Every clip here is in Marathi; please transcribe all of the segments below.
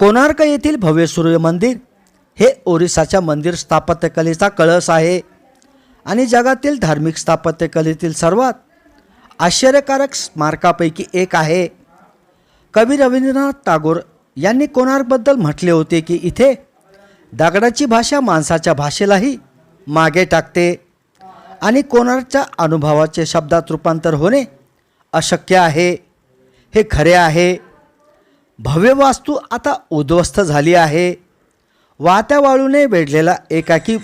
कोणार्क येथील भव्य सूर्य मंदिर हे ओरिसाच्या मंदिर स्थापत्यकलेचा कळस आहे. आणि जगातील धार्मिक स्थापत्यकलेतील सर्वात आश्चर्यकारक स्मारकापैकी एक आहे. कवी रवींद्रनाथ टागोर यांनी कोणार्कबद्दल म्हटले होते की इथे दगडाची भाषा माणसाच्या भाषेलाही मागे टाकते आणि कोणार्कच्या अनुभवाचे शब्दात रूपांतर होणे अशक्य आहे. हे खरे आहे. भव्य वास्तू आता उद्ध्वस्त झाली आहे. वाहत्या वाळूने वेढलेला एकाकी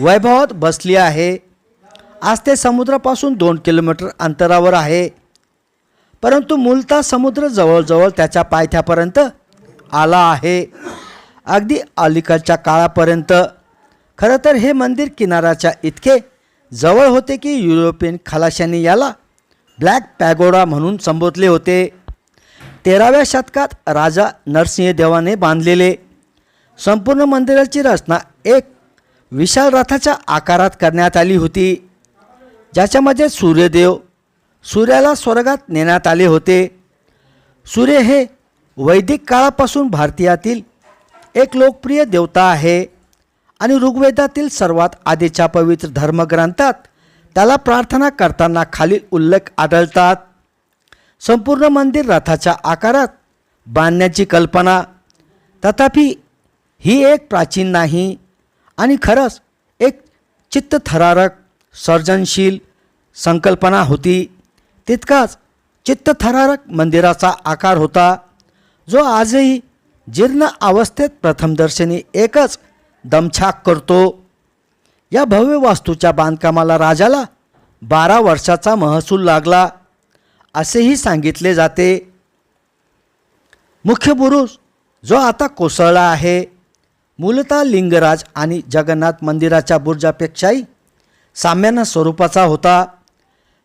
वैभवात बसली आहे. आज ते समुद्रापासून दोन किलोमीटर अंतरावर आहे. परंतु मूलतः समुद्र जवळजवळ त्याच्या पायथ्यापर्यंत आला आहे. अगदी अलीकडच्या काळापर्यंत. खरं तर हे मंदिर किनाऱ्याच्या इतके जवळ होते की युरोपियन खलाशांनी याला ब्लॅक पॅगोडा म्हणून संबोधले होते. तेराव्या शतकात राजा नरसिंहदेवाने बांधलेले संपूर्ण मंदिराची रचना एक विशाल रथाच्या आकारात करण्यात आली होती ज्याच्यामध्ये सूर्यदेव सूर्याला स्वर्गात नेण्यात आले होते. सूर्य हे वैदिक काळापासून भारतीयातील एक लोकप्रिय देवता आहे आणि ऋग्वेदातील सर्वात आधीच्या पवित्र धर्मग्रंथात त्याला प्रार्थना करताना खालील उल्लेख आढळतात. संपूर्ण मंदिर रथाच्या आकारात बांधण्याची कल्पना. तथापि ही एक प्राचीन नाही आणि खरंच एक चित्तथरारक सर्जनशील संकल्पना होती. तितकाच चित्तथरारक मंदिराचा आकार होता जो आजही जीर्ण अवस्थेत प्रथमदर्शनी एकच दमछाक करतो. या भव्य वास्तूच्या बांधकामाला राजाला बारा वर्षाचा महसूल लागला. असेही सांगितले जाते. मुख्य पुरुष जो आता कोसळला आहे मूलतः लिंगराज आणि जगन्नाथ मंदिराच्या बुर्जापेक्षाही साम्यानं स्वरूपाचा होता.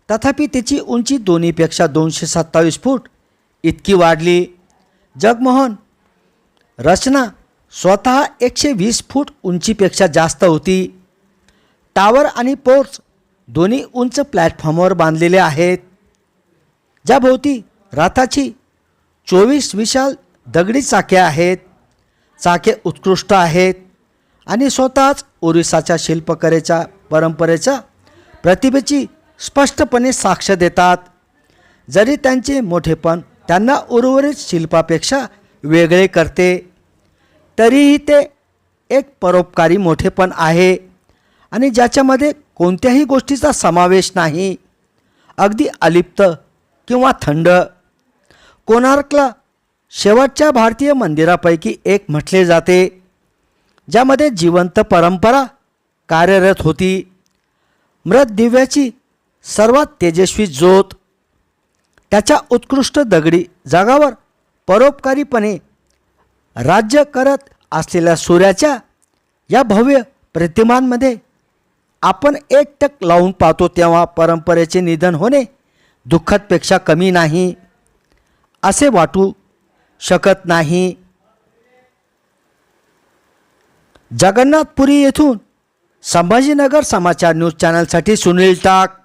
तथापि त्याची उंची दोन्हीपेक्षा दोनशे सत्तावीस फूट इतकी वाढली. जगमोहन रचना स्वतः एकशे वीस फूट उंचीपेक्षा जास्त होती. टावर आणि पोर्च दोन्ही उंच प्लॅटफॉर्मवर बांधलेले आहेत. ज्याभोवती रथाची चोवीस विशाल दगडी चाके आहेत चाके उत्कृष्ट आहेत आणि स्वतःच ओरिसाच्या शिल्पकलेच्या परंपरेच्या प्रतिभेची स्पष्टपणे साक्ष देतात. जरी त्यांचे मोठेपण त्यांना उर्वरित शिल्पापेक्षा वेगळे करते तरीही ते एक परोपकारी मोठेपण आहे आणि ज्याच्यामध्ये कोणत्याही गोष्टीचा समावेश नाही. अगदी अलिप्त किंवा थंड. कोणार्कला शेवटच्या भारतीय मंदिरापैकी एक म्हटले जाते ज्यामध्ये जिवंत परंपरा कार्यरत होती. मृत दिव्याची सर्वात तेजस्वी ज्योत त्याच्या उत्कृष्ट दगडी जागावर परोपकारीपणे राज्य करत असलेल्या सूर्याच्या या भव्य प्रतिमांमध्ये आपण एक टक लावून पाहतो तेव्हा परंपरेचे निधन होणे दुःखदपेक्षा कमी नाही असे वाटू शकत नाही. जगन्नाथपुरी येथून संभाजीनगर समाचार न्यूज चॅनलसाठी सुनील टाक.